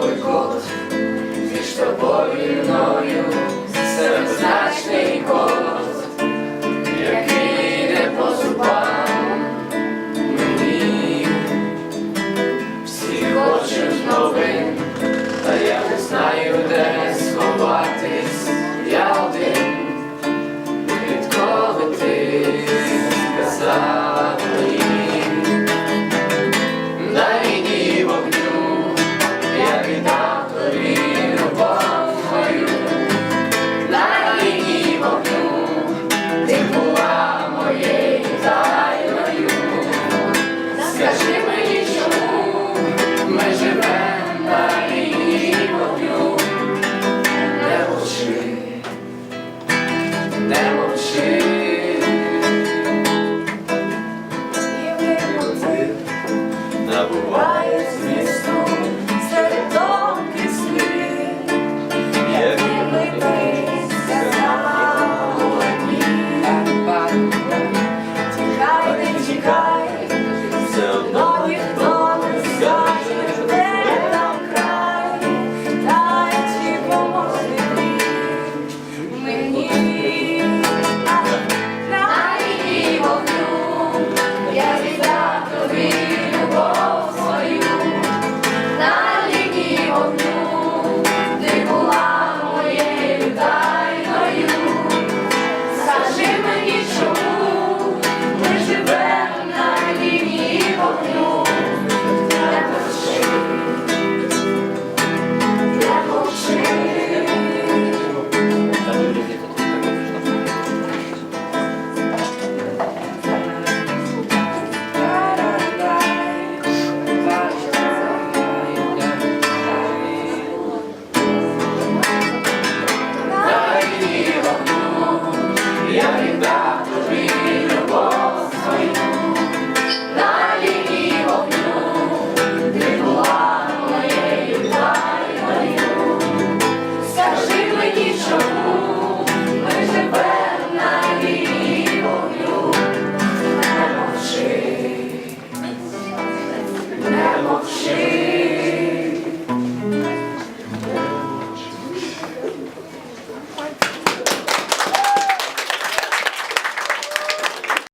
бойкот між тобою мною це значний кот, який йде по зубам мені, всі хочуть новин.